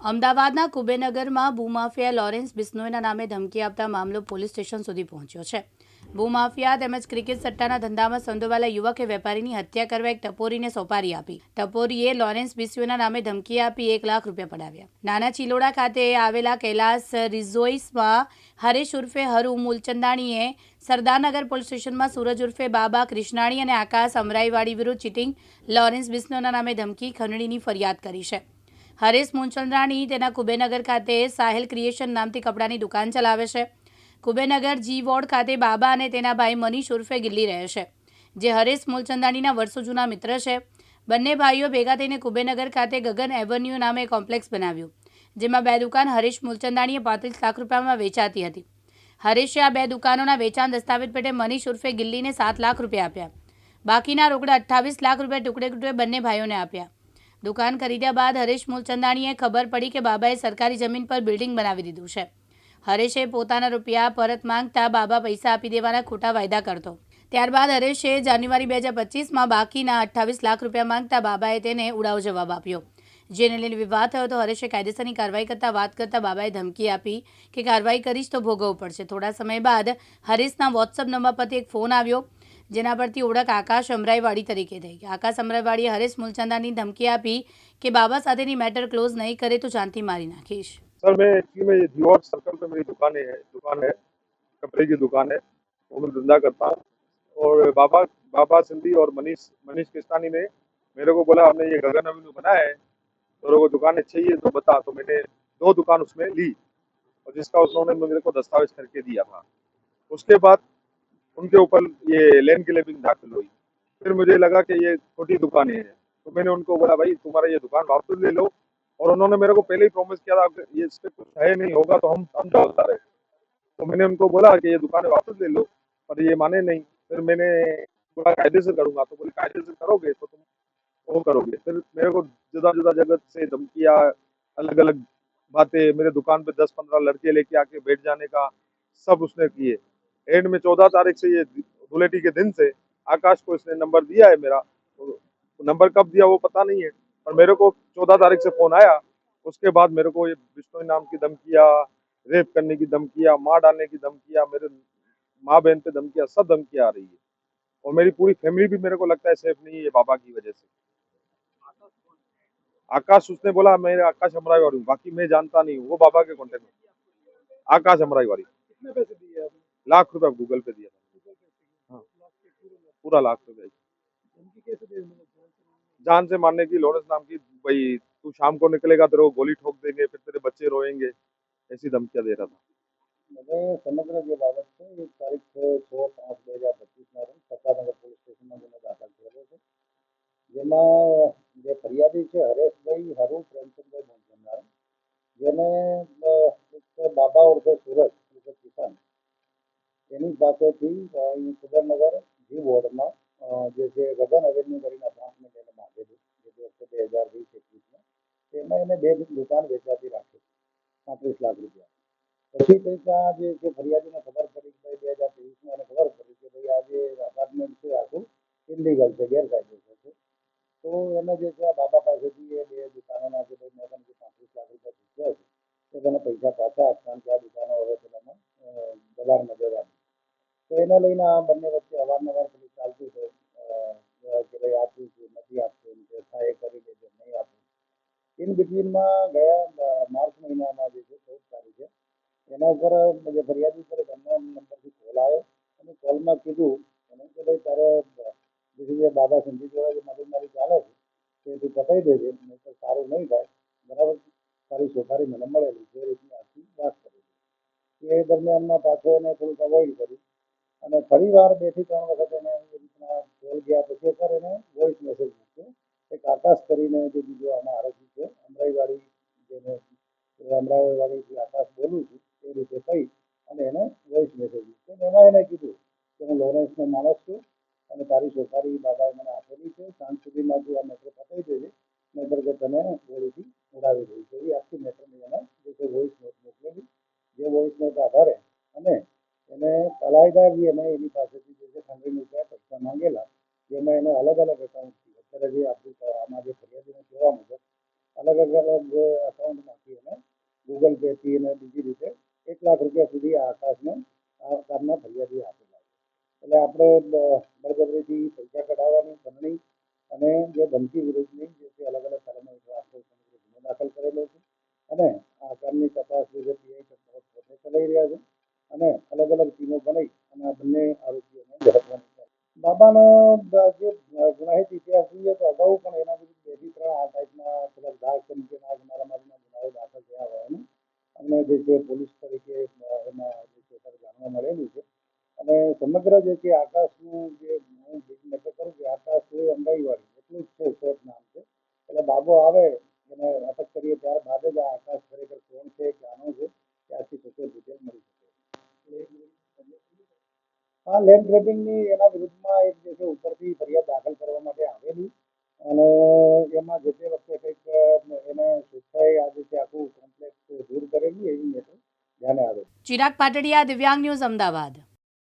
અમદાવાદના કુબેનગરમાં ભૂમાફિયા લોરેન્સ બિસ્નોઈના નામે ધમકી આપતા મામલો પોલીસ સ્ટેશન સુધી પહોંચ્યો છે. ભૂમાફિયા તેમજ ક્રિકેટ સટ્ટાના ધંધામાં સંડોવાયેલા યુવકે વેપારીની હત્યા કરવા એક ટપોરીને સોપારી આપી. ટપોરીએ લોરેન્સ બિસ્યુના નામે ધમકી આપી એક લાખ રૂપિયા પડાવ્યા. નાના ચિલોડા ખાતે આવેલા કૈલાસ રિઝોઇસમાં હરેશ ઉર્ફે હરુ મૂલચંદાણીએ સરદારનગર પોલીસ સ્ટેશનમાં સૂરજ ઉર્ફે બાબા કૃષ્ણાણી અને આકાશ અમરાઈવાડી વિરુદ્ધ ચીટિંગ લોરેન્સ બિસ્નોના નામે ધમકી, ખંડણીની ફરિયાદ કરી છે. હરેશ મુંચંદ્રાણી તેના કુબેનગર ખાતે સાહેલ ક્રિએશન નામથી કપડાની દુકાન ચલાવે છે. કુબેનગર જી વોર્ડ ખાતે બાબા અને તેના ભાઈ મનીષ ઉર્ફે ગિલ્લી રહે છે, જે હરેશ મૂલચંદાણીના વર્ષો જૂના મિત્ર છે. બંને ભાઈઓ ભેગા થઈને કુબેનગર ખાતે ગગન એવન્યુ નામે કોમ્પ્લેક્સ બનાવ્યું, જેમાં બે દુકાન હરેશ મૂલચંદાણીએ પાંત્રીસ લાખ રૂપિયામાં વેચાતી હતી. હરેશે આ બે દુકાનોના વેચાણ દસ્તાવેજ પેટે મનીષ ઉર્ફે ગિલ્લીને સાત લાખ રૂપિયા આપ્યા. બાકીના રોકડા અઠ્ઠાવીસ લાખ રૂપિયા ટુકડે ટુકડે બંને ભાઈઓને આપ્યા. દુકાન ખરીદ્યા બાદ હરેશ મૂલચંદાણીએ ખબર પડી કે બાબાએ સરકારી જમીન પર બિલ્ડિંગ બનાવી દીધું છે. હરેશે પોતાના રૂપિયા પરત માંગતા બાબા પૈસા આપી દેવાના ખોટા વાયદા કરતો. ત્યારબાદ હરેશે જાન્યુઆરી બે હજાર પચીસમાં બાકીના અઠ્ઠાવીસ લાખ રૂપિયા માંગતા બાબાએ તેને ઉડાવ જવાબ આપ્યો. જેને લઈને વિવાદ થયો તો હરેશે કાયદેસરની કાર્યવાહી કરતા વાત કરતા બાબાએ ધમકી આપી કે કાર્યવાહી કરીશ તો ભોગવવું પડશે. થોડા સમય બાદ હરેશના વોટ્સઅપ નંબર પરથી એક ફોન આવ્યો. જેના પરથી ઓળખ આકાશ અમરાઈવાડી તરીકે થઈ આકાશ અમરાઈવાડીએ હરેશ મૂલચંદાની ધમકી આપી કે બાબા સાથેની મેટર ક્લોઝ નહીં કરે તો જાનથી મારી નાખીશ सर मैं एक्चुअली में जीवाट सर्कल पे मेरी दुकान है दुकान है कपड़े की दुकान है वो मैं धंधा करता हूँ और बाबा बाबा सिंधी और मनीष मनीष किस्तानी ने मेरे को बोला हमने ये गगन अवेन्यू बनाया है तो लोगों को दुकान चाहिए तो बता तो मैंने दो दुकान उसमें ली और जिसका उन्होंने मेरे को दस्तावेज करके दिया था उसके बाद उनके ऊपर ये लैंड क्लेमिंग दाखिल हुई। फिर मुझे लगा कि ये छोटी दुकानें हैं। तो मैंने उनको बोला, भाई, तुम्हारा ये दुकान वापस ले लो। और उन्होंने मेरे को पहले ही प्रॉमिस किया था ये इस पे कुछ है नहीं होगा तो हम हम चलता रहे। तो मैंने उनको बोला कि ये दुकान वापस ले लो, पर ये माने नहीं। फिर मैंने बोला, कायदे से करूँगा। तो बोले, कायदे से करोगे तो तुम वो करोगे। फिर मेरे को जुदा जुदा जगत से धमकियाँ अलग अलग बातें, मेरे दुकान पे दस पंद्रह लड़के लेके आके बैठ जाने का सब उसने किए। एंड में चौदह तारीख से ये धुलेटी के दिन से आकाश को इसने नंबर दिया है मेरा। तो नंबर कब दिया वो पता नहीं है, पर मेरे को चौदह तारीख से फ़ोन आया। उसके बाद मेरे को ये बिश्नोई नाम की धमकिया, रेप करने की धमकियाँ, मार डालने की धमकिया, मेरे माँ बहन पे धमकिया, सब धमकियाँ आ रही है। और मेरी पूरी फैमिली भी मेरे को लगता है सेफ़ नहीं है बाबा की वजह से। आकाश उसने बोला, मैं आकाश अमराईवाड़ी हूँ, बाकी मैं जानता नहीं हूँ। वो बाबा के कॉन्टेक्ट में। आकाश अमराईवाड़ी कितने पैसे दिए लाख रुपया गूगल पे दिया था हाँ पूरा लाख रुपया धमकी कैसे दी उन्होंने जान से मारने की लॉरेंस नाम की भाई तू शाम को निकलेगा तेरे को गोली ठोक देंगे फिर तेरे बच्चे रोएंगे ऐसी धमकियां दे रहा था મને સમગ્ર જે બાબત છે એ તારીખ છ છ પાંચ બે હજાર પચીસના રોજ સત્તાનગર પોલીસ સ્ટેશનમાં ગુનો દાખલ થયેલો છે જેમાં જે ફરિયાદી છે હરેશભાઈ હરુ પ્રેમચંદભાઈ મોહનચંદાણી જેને અ, એક બાબા ઉર્ફે સુરત ઉર્ફે કિસાન એની પાસેથી સુરેન્દ્રનગર જી વોર્ડમાં જે છે ગગન અવેન્યુ કરીને અપાર્ટમેન્ટ એને બાંધેલું જે વખતે બે હજાર વીસ એકવીસમાં. તેમાં એને બે દુકાન વેચાતી રાખી પાંત્રીસ લાખ રૂપિયા. પછી કંઈક જે છે ફરિયાદીને ખબર પડી કે બે હજાર ત્રેવીસમાં એને ખબર પડી કે ભાઈ આ જે અપાર્ટમેન્ટ છે આખું ઇલીગલ છે, ગેરકાયદેસર છે. તો એને જે છે આ બાબા પાસેથી એ બે દુકાનોના જે ભાઈ મેં તમને પાંત્રીસ લાખ રૂપિયા ચૂક્યા છે તો તને પૈસા પાછા આપ એને લઈને આ બંને વચ્ચે અવારનવાર બધું ચાલતું છે કે ભાઈ આપવું છે નથી આપવું કે થાય એ કરી દેજો નહીં આપવું ઇન બિટવીનમાં ગયા માર્ચ મહિનામાં જે છે ચૌદ તારીખે એના ઉપર જે ફરિયાદી ઉપર એક નંબરથી કોલ આવ્યો. અને કોલમાં કીધું કે ભાઈ તારે, જે બાબા સંધી જોડે જે મગજમારી ચાલે છે, તે તું પતાવી દેજે, નહીં તો સારું નહીં થાય. બરાબર? તારી સોપારી મને મળેલી જે રીતની આખી વાત કરી એ દરમિયાનમાં પાછો એને થોડુંક અવોઇડ કર્યું. અને ફરી વાર બેથી ત્રણ વખત એને એ ગયા પછી એકવાર એને વોઇસ મેસેજ મૂક્યો. એક આકાશ કરીને જે બીજો આમાં આરોપી છે અમરાઈવાડી જેને અમરાઈવાડીથી આકાશ બોલું છું, એ રીતે કહી અને એને વોઇસ મેસેજ મૂક્યો. એમાં એને કીધું કે હું લોરેન્સનો માણસ છું અને તારી સોપારી બાબાએ મને આપેલી છે. સાંજ સુધીમાં તું આ મેટર પતાવી દેજે, નહીતર કે તને ગોળીથી ઉડાવી દઈશ એવી આખી મેટરની એને જે છે વોઇસ નોટ મોકલેલી જે વોઇસ નોટ આધારે અને એને અલાયદા એને એની પાસેથી જે છે ખંડણી રૂપિયા પૈસા માંગેલા, જેમાં એને અલગ અલગ એકાઉન્ટથી અત્યારે જે આપણું આમાં જે ફરિયાદીને કહેવા મુજબ, અલગ અલગ અકાઉન્ટમાંથી ગૂગલ પેથી અને બીજી રીતે એક લાખ રૂપિયા સુધી આ આકાશને આ કામના ફરિયાદી આપેલા એટલે આપણે બળજબરીથી પૈસા કઢાવવાની બનણી અને જે ધમકી વિરુદ્ધની જે છે અલગ અલગ કલમો હેઠળ આપણે સમગ્ર ગુનો દાખલ કરેલો છે અને આ કામની તપાસ જે છે પીઆઈ ચક્રવર્ત પોતે ચલાવી રહ્યા છે અને અલગ અલગ ટીમો બનાવી અને આ બંને આરોપીઓને ઝડપવાની છે બાબાનો જે ગુનાહિત ઇતિહાસ જોઈએ તો અગાઉ પણ એના વિરુદ્ધ બેથી ત્રણ આ ટાઈપના કદાચ દાગ તરીકેના મારામારીના ગુનાઓ દાખલ થયા હોવાનું. અમને જે છે પોલીસ તરીકે એમાં જે છે જાણવા મળેલું છે. અને સમગ્ર જે છે આકાશનું જે હું નક્કી કરું કે આકાશ એ અંબાઈવાળી એટલું જ છે શોર્ટ નામ છે. એટલે બાબો આવે, એને અટક કરીએ ત્યારબાદ જ આ આકાશ ખરેખર કોણ છે, ક્યાંનો છે, ત્યાંથી સચોટ ડિટેલ મળી શકે. હા લેન્ડ ગ્રેબિંગની એના વિરુદ્ધમાં એક જે છે ઉપરથી ફરિયાદ દાખલ કરવા માટે આવેલી. અને એમાં જે તે વખતે કંઈક એને સ્વેચ્છાએ આજે જે આખું કોમ્પ્લેક્સ દૂર કરેલું એવી મેટર ધ્યાને આવે ચિરાગ પાટડિયા, દિવ્યાંગ ન્યૂઝ, અમદાવાદ.